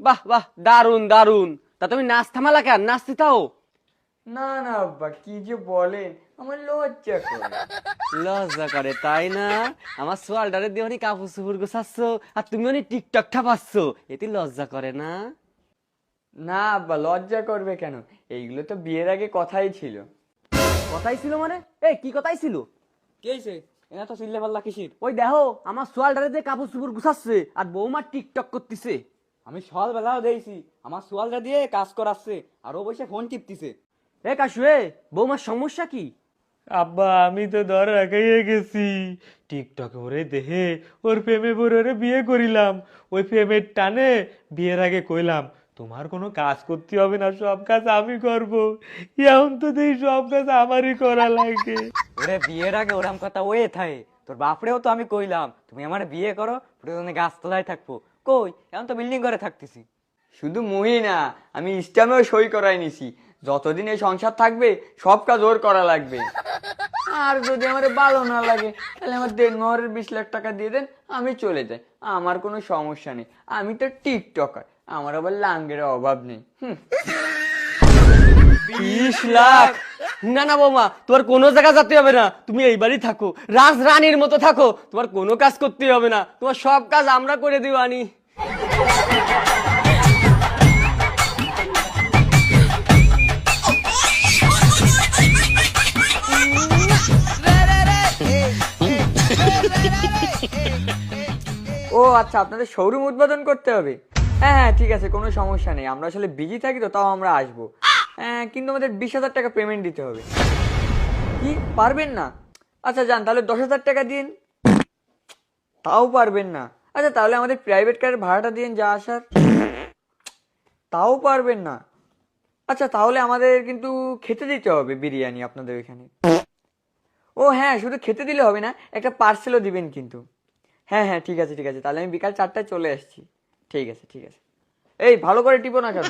বাহ বাহ দারুণ দারুণ তা তুমি নাচ থামালা কেন? নাচতে তাও? না না আব্বা কি যে বলেন? আমার লজ্জা করে। লজ্জা করে তাই না? আমার সোয়ালটারে দিয়ে অনেক কাপড় চুপুর গোছাচ্ছ আর তুমি অনেক টিকটক ঠাপাচ্ছ। এতে লজ্জা করে না? না আব্বা লজ্জা করবে কেন? এইগুলো তো বিয়ের আগে কথাই ছিল। কথাই ছিল মানে? এই কি কথাই ছিল? কি হয়েছে এনা তো চিল্লে পাল্লা কিসির? ওই দেখো আমার সোয়ালটারে দিয়ে কাপড় চুপুর গোছাচ্ছে আর বৌমা টিকটক করতেছে। আমি সকালবেলাও দিয়েছি আমার সোয়ালটা দিয়ে কাজ করাচ্ছে আর ও বসে ফোন টিপতিছে। এ কাশু এ বৌমার সমস্যা কি? আব্বা আমি তো ধর রাখাইয়ে গেছি। টিকটকে ওরে দেহে ওর প্রেমে পড়ে ওরে বিয়ে করিলাম। ওই প্রেমের টানে বিয়ের আগে কইলাম তোমার কোনো কাজ করতে হবে না সব কাজ আমি করব। এখন তো দেখি সব কাজ আমারই করা লাগে। ওরে বিয়ের আগে ওরাম কথা ওয়ে থাকে তোর বাপরেও তো আমি কইলাম তুমি আমার বিয়ে করো প্রয়োজনে গাছতলায় থাকব। কই? এখন তো বিল্ডিং ঘরে থাকতেছি। শুধু মুই না, আমি ইস্টামেও সই করাই নিছি। যতদিন এই সংসার থাকবে, সব কাজ ওর করা লাগবে। আর যদি আমার ভালো না লাগে, তাহলে আমার দেড় মহরের বিশ লাখ টাকা দিয়ে দেন, আমি চলে যাই। আমার কোনো সমস্যা নেই। আমি তো টিকটকার। আমার আবার লাঙ্গের অভাব নেই। বিশ লাখ! না না, বৌমা, তোমার কোনো জায়গা যেতে হবে না। তুমি এই বাড়ি থাকো। রাজ রানীর মতো থাকো। তোমার কোনো কাজ করতে হবে না। তোমার সব কাজ আমরা করে দিব আনি ও আচ্ছা আপনাদের শোরুম উদ্বোধন করতে হবে? হ্যাঁ হ্যাঁ ঠিক আছে, কোনো সমস্যা নেই। আমরা আসলে বিজি থাকি তো, তাও আমরা আসব। হ্যাঁ কিন্তু আমাদের বিশ হাজার টাকা পেমেন্ট দিতে হবে। কি? পারবেন না? আচ্ছা যান, তাহলে দশ হাজার টাকা দিন। তাও পারবেন না। আচ্ছা তাহলে আমাদের প্রাইভেট কারের ভাড়াটা দিন যা আসার। তাও পারবেন না। আচ্ছা তাহলে আমাদের কিন্তু খেতে দিতে হবে বিরিয়ানি আপনাদের ওইখানে। ও হ্যাঁ শুধু খেতে দিলে হবে না, একটা পার্সেলও দিবেন কিন্তু। হ্যাঁ হ্যাঁ ঠিক আছে ঠিক আছে। তাহলে আমি বিকাল চারটায় চলে আসছি। ঠিক আছে ঠিক আছে। এই, ভালো করে টিপো না কেন?